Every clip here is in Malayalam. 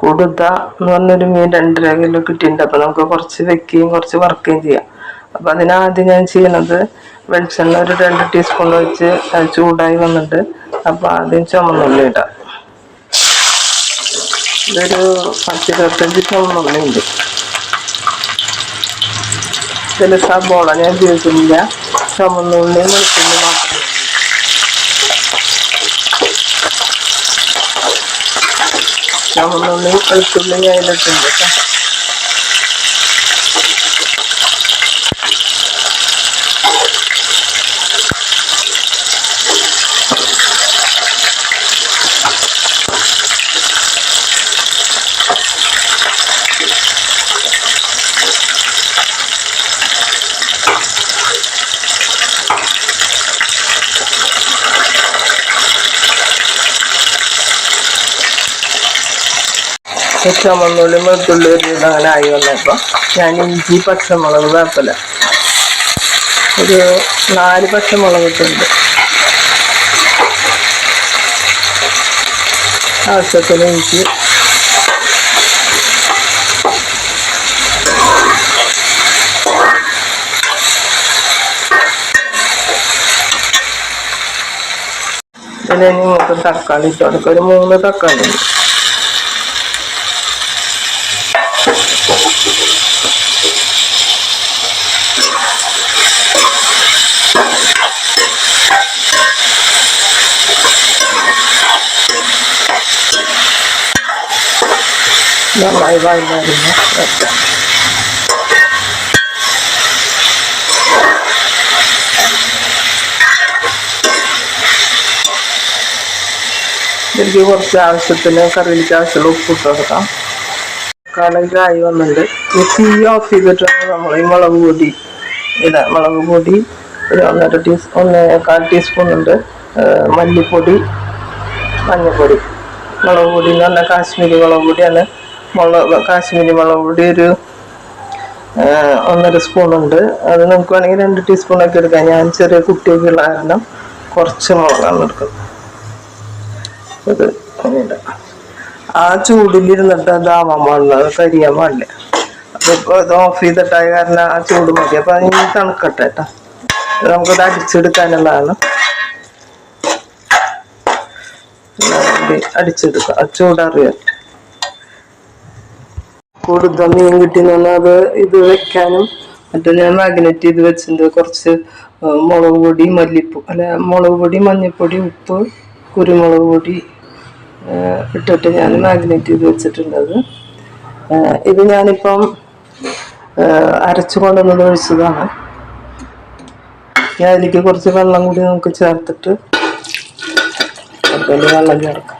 കൊടുത്ത എന്ന് പറഞ്ഞൊരു മീൻ രണ്ടര കിലോ കിട്ടിയിട്ടുണ്ട്. അപ്പൊ നമുക്ക് കുറച്ച് വെക്കുകയും കുറച്ച് വറുക്കുകയും ചെയ്യാം. അപ്പൊ അതിനാദ്യം ഞാൻ ചെയ്യണത് വെളിച്ചെണ്ണ ഒരു രണ്ട് ടീസ്പൂൺ വെച്ച് ചൂടായി വന്നിട്ട് അപ്പൊ ആദ്യം ചുമന്നുള്ളി ഇടാം. ഇതൊരു പത്തിരുപത്തഞ്ച് ചുമന്നുള്ളി ഉണ്ട് ഇതിൽ സബോള ഞാൻ ഉപയോഗിക്കുന്നില്ല. ചുമന്നുള്ളിയും വെളുത്തുള്ളി ചുമന്നുള്ളി വെളുത്തുള്ളി അതിലിട്ടുണ്ട് കേട്ടോ. ചുമന്നുള്ളി വെളുത്തുള്ളി ഒരു അങ്ങനെ ആയി വന്നപ്പോൾ ഞാൻ ഇഞ്ചി പച്ചമുളക് വേപ്പല. ഒരു നാല് പച്ചമുളക് ഇട്ടുണ്ട് ആവശ്യത്തിന് ഇഞ്ചി. പിന്നെ നമുക്ക് തക്കാളി ഇട്ട് കൊടുക്കാം. ഒരു മൂന്ന് തക്കാളി ഉണ്ട് നന്നായി വഴഞ്ഞറിഞ്ഞ് വെക്കാം ഇതിലേക്ക് കുറച്ച് ആവശ്യത്തിന് കറിയിലേക്ക് ആവശ്യമുള്ള ഉപ്പ് ഇട്ട് കൊടുക്കാം. വന്നിട്ടുണ്ട്. ഈ തീ ഓഫ് ചെയ്തിട്ടാണ് നമ്മൾ ഈ മുളക് പൊടി ഇതാ മുളക് പൊടി ഒരു ഒന്നര ടീസ് ഒന്നേകാൽ ടീസ്പൂൺ ഉണ്ട്. മല്ലിപ്പൊടി മഞ്ഞൾപ്പൊടി. മുളക് പൊടി എന്ന് പറഞ്ഞാൽ കാശ്മീരി മുളക് പൊടിയാണ്. മുളക് കാശ്മീരി മുളക് പൊടി ഒരു ഒന്നര സ്പൂണുണ്ട് അത് നമുക്ക് വേണമെങ്കിൽ രണ്ട് ടീസ്പൂണൊക്കെ എടുക്കാം. ഞാൻ ചെറിയ കുട്ടിയൊക്കെ ഉള്ള കാരണം കുറച്ച് മുളകാണ് എടുക്കുന്നത്. ഇത് ആ ചൂടിലിരുന്നിട്ട് അതാവാൻ പാടില്ല. അത് കരിയാൻ പാടില്ല. അപ്പൊ അത് ഇത് ഓഫ് ചെയ്തിട്ടായ കാരണം ആ ചൂട് മതി. അപ്പൊ അതിന് തണുക്കട്ടെ കേട്ടോ നമുക്കത് അടിച്ചെടുക്കാനുള്ളതാണ്. അടിച്ചെടുക്കാം. ചൂടറിയാം കൂടുതൽ മീൻ കിട്ടിയെന്ന് അത് ഇത് വെക്കാനും മറ്റേ ഞാൻ മാഗ്നറ്റ് ചെയ്ത് വെച്ചിട്ടുണ്ട്. കുറച്ച് മുളക് പൊടി മല്ലിപ്പൂ അല്ല മുളക് പൊടി മഞ്ഞൾപ്പൊടി ഉപ്പ് കുരുമുളക് പൊടി ഇട്ടിട്ട് ഞാൻ മാഗ്നറ്റ് ചെയ്ത് വെച്ചിട്ടുണ്ട് അത്. ഇത് ഞാനിപ്പം അരച്ചു കൊണ്ടുവന്നത് ഒഴിച്ചതാണ്. ഞാൻ അതിലേക്ക് കുറച്ച് വെള്ളം കൂടി നമുക്ക് ചേർത്തിട്ട് വെള്ളം ചേർക്കാം.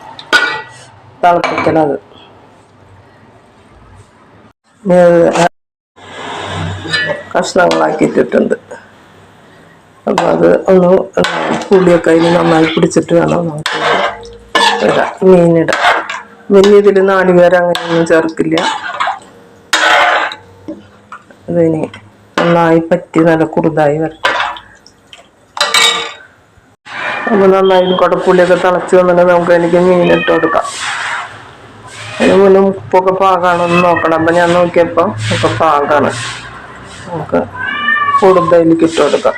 തിളപ്പിക്കലത് കഷ്ണങ്ങളാക്കിയിട്ടിട്ടുണ്ട്. അപ്പം അത് ഒന്ന് പുളിയൊക്കെ അതിന് നന്നായി പിടിച്ചിട്ട് വേണം നമുക്ക് ഇടാം മീനിടാം ഇതിൽ നാളികേരം അങ്ങനെയൊന്നും ചേർക്കില്ല. ഇതിന് നന്നായി പറ്റി നല്ല കുറുതായി വരട്ടെ. അപ്പോൾ നന്നായി കുടപ്പുളിയൊക്കെ തിളച്ച് വന്നിട്ട് നമുക്ക് എനിക്ക് മീനിട്ട് കൊടുക്കാം. അതിന് മുന്നേ ഉപ്പൊക്കെ പാകാണെന്ന് നോക്കണം. അപ്പം ഞാൻ നോക്കിയപ്പോൾ ഒക്കെ പാകാണ്. നമുക്ക് കൂടുതലേക്ക് ഇട്ട് കൊടുക്കാം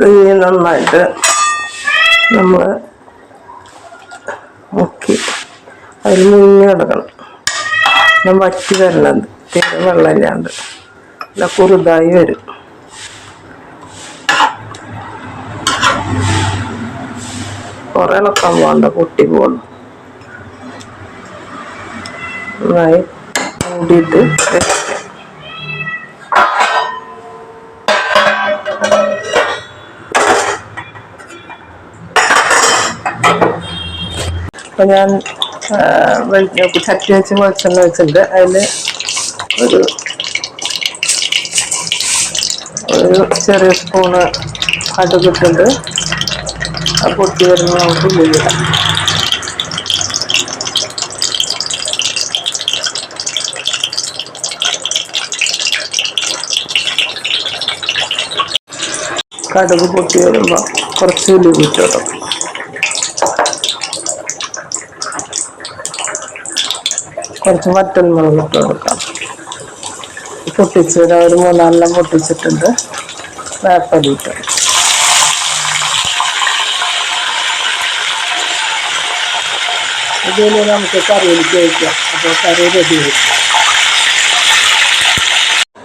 ഇനി നന്നായിട്ട് നമ്മൾ മുക്കി അതിൽ മുങ്ങി കിടക്കണം ഞാൻ വറ്റി വരണത്. തീരെ വെള്ളമില്ലാണ്ട് അല്ല കുറുതായി വരും. കുറേ ഇളക്കാൻ പോകണ്ട പൊട്ടി പോകണം നന്നായി മൂടിയിട്ട് അപ്പൊ ഞാൻ ചട്ടി വെച്ച് വെളിച്ചെണ്ണ വെച്ചിട്ടുണ്ട് അതിൽ ഒരു ഒരു ചെറിയ സ്പൂണ് കടുകിട്ടുണ്ട് ആ പൊട്ടി വരുമ്പോൾ നമുക്ക് ഉള്ളിലിടാം കടുക് പൊട്ടി വരുമ്പോൾ കുറച്ച് ഉള്ളി ഇട്ടിടും കുറച്ച് വറ്റൽമുളക് ഇട്ട് കൊടുക്കാം. പൊട്ടിച്ചത് ഒരു മൂന്നാലെല്ലാം പൊട്ടിച്ചിട്ടുണ്ട്. വേപ്പലിട്ട് ഇതിൽ നമുക്ക് കറിയിലേക്ക് വയ്ക്കാം അപ്പോൾ കറി റെഡി ആയി.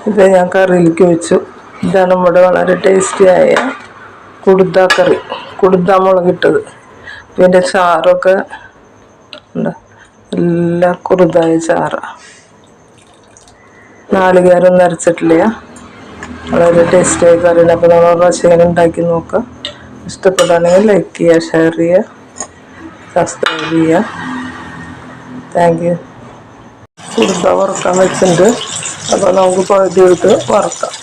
ഇത് ഞാൻ കറിയിലേക്ക് വെച്ചു ഇതാണ് നമ്മുടെ വളരെ ടേസ്റ്റിയായ കുടുത കറി. കുടുത മുളകിട്ടത്. ഇതിന്റെ ചാറൊക്കെ ഉണ്ട്? എല്ലാം കുറുതായ ചാറ. നാളികേരൊന്നും അരച്ചിട്ടില്ല. വളരെ ടേസ്റ്റായി കറിയുണ്ട്. അപ്പോൾ നമ്മൾ പ്രാവശ്യം ഉണ്ടാക്കി നോക്കാം. ഇഷ്ടപ്പെടുകയാണെങ്കിൽ ലൈക്ക് ചെയ്യുക ഷെയർ ചെയ്യുക സബ്സ്ക്രൈബ് ചെയ്യുക. താങ്ക് യു കുറുത വറുക്കാൻ വെച്ചിട്ടുണ്ട്. അപ്പോൾ നമുക്ക് പകുതി എടുത്ത് വറുക്കാം.